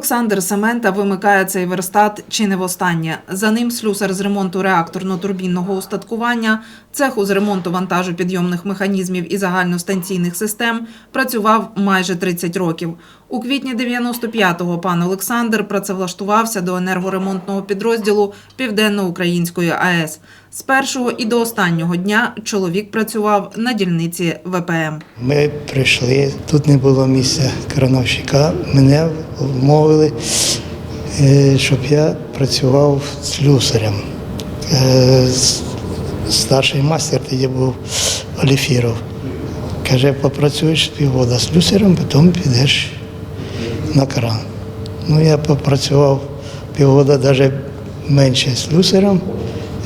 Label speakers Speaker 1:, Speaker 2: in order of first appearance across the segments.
Speaker 1: Олександр Семента вимикає цей верстат чи не востаннє. За ним слюсар з ремонту реакторно-турбінного устаткування, цеху з ремонту вантажу підйомних механізмів і загальностанційних систем працював майже 30 років. У квітні 95-го пан Олександр працевлаштувався до енергоремонтного підрозділу Південно-Української АЕС. З першого і до останнього дня чоловік працював на дільниці ВПМ.
Speaker 2: Ми прийшли, тут не було місця крановщика. Мене вмовили, е, щоб я працював слюсарем. Е, Старший мастер тоді був Оліфіров. Каже, попрацюєш півгода слюсарем, потім підеш на кран. Ну, я попрацював півгода навіть менше слюсарем.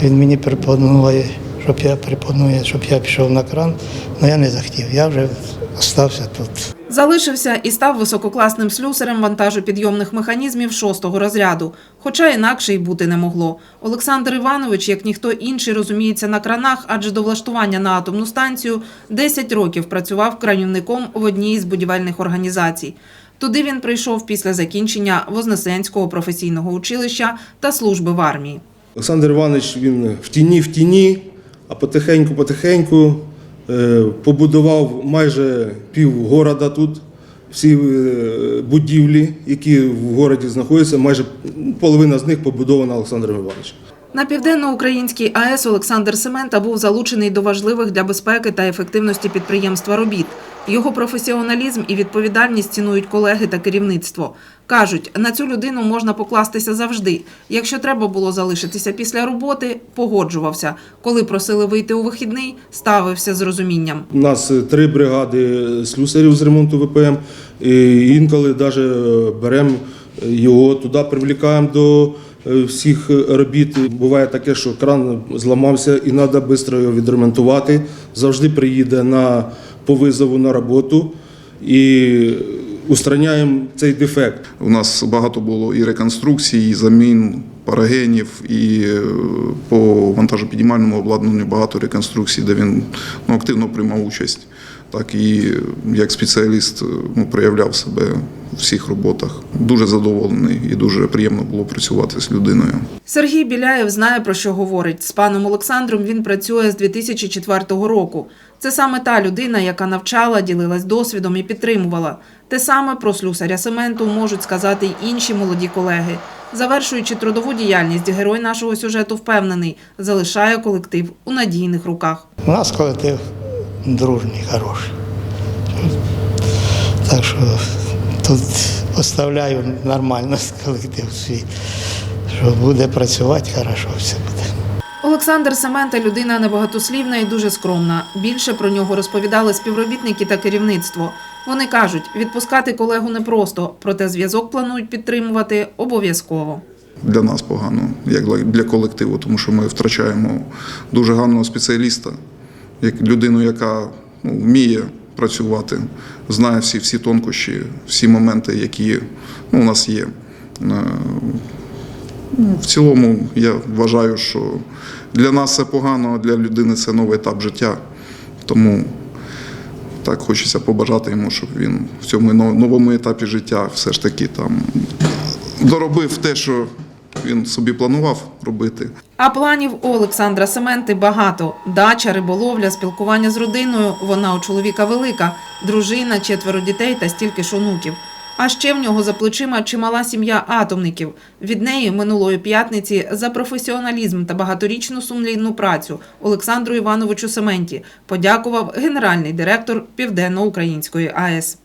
Speaker 2: Він мені пропонує, щоб я пропонує, щоб я пішов на кран, але я не захотів. Я вже залишився тут.
Speaker 1: Залишився і став висококласним слюсарем вантажу підйомних механізмів шостого розряду, хоча інакше й бути не могло. Олександр Іванович, як ніхто інший, розуміється на кранах, адже до влаштування на атомну станцію 10 років працював кранівником в одній з будівельних організацій. Туди він прийшов після закінчення Вознесенського професійного училища та служби в армії.
Speaker 3: Олександр Іванович він в тіні, в тіні, а потихеньку-потихеньку е, побудував майже пів города тут. Всі е, будівлі, які в городі знаходяться, майже половина з них побудована Олександром Івановичем.
Speaker 1: На південноукраїнській АЕС Олександр Семента був залучений до важливих для безпеки та ефективності підприємства робіт. Його професіоналізм і відповідальність цінують колеги та керівництво. Кажуть, на цю людину можна покластися завжди. Якщо треба було залишитися після роботи, погоджувався. Коли просили вийти у вихідний, ставився з розумінням.
Speaker 3: У нас е, три бригади слюсарів з ремонту ВПМ. І інколи навіть беремо його туди, привлікаємо до е, всіх робіт. Буває таке, що кран зламався і треба швидко його відремонтувати. Завжди приїде на по визову на роботу і устраняємо цей дефект.
Speaker 4: У нас багато було і реконструкцій, і замін парагенів, і е, по вантажопідіймальному обладнанню багато реконструкцій, де він ну, активно приймав участь. Так і е, як спеціаліст е, ну, проявляв себе всіх роботах. Дуже задоволений і дуже приємно було працювати з людиною.
Speaker 1: Сергій Біляєв знає про що говорить. З паном Олександром він працює з 2004 року. Це саме та людина, яка навчала, ділилась досвідом і підтримувала. Те саме про слюсаря Сементу можуть сказати й інші молоді колеги. Завершуючи трудову діяльність, герой нашого сюжету впевнений, залишає колектив у надійних руках.
Speaker 2: У нас колектив дружній, хороший. Так що тут оставляю нормально колектив свій, що буде працювати, хорошо все буде.
Speaker 1: Олександр Семента людина небагатослівна і дуже скромна. Більше про нього розповідали співробітники та керівництво. Вони кажуть, відпускати колегу непросто, проте зв'язок планують підтримувати обов'язково.
Speaker 4: Для нас погано, як для- колективу, тому що ми втрачаємо дуже гарного спеціаліста, як людину, яка ну, вміє працювати, знає всі, всі тонкощі, всі моменти, які ну, у нас є. Е, ну, В цілому я вважаю, що для нас це погано, а для людини це новий етап життя. Тому так хочеться побажати йому, щоб він в цьому новому етапі життя все ж таки там доробив те, що він собі планував робити.
Speaker 1: А планів у Олександра Сементи багато: дача, риболовля, спілкування з родиною. Вона у чоловіка велика, дружина, четверо дітей та стільки ж онуків. А ще в нього за плечима чимала сім'я атомників. Від неї минулої п'ятниці за професіоналізм та багаторічну сумлінну працю Олександру Івановичу Сементі подякував генеральний директор Південно-Української АЕС.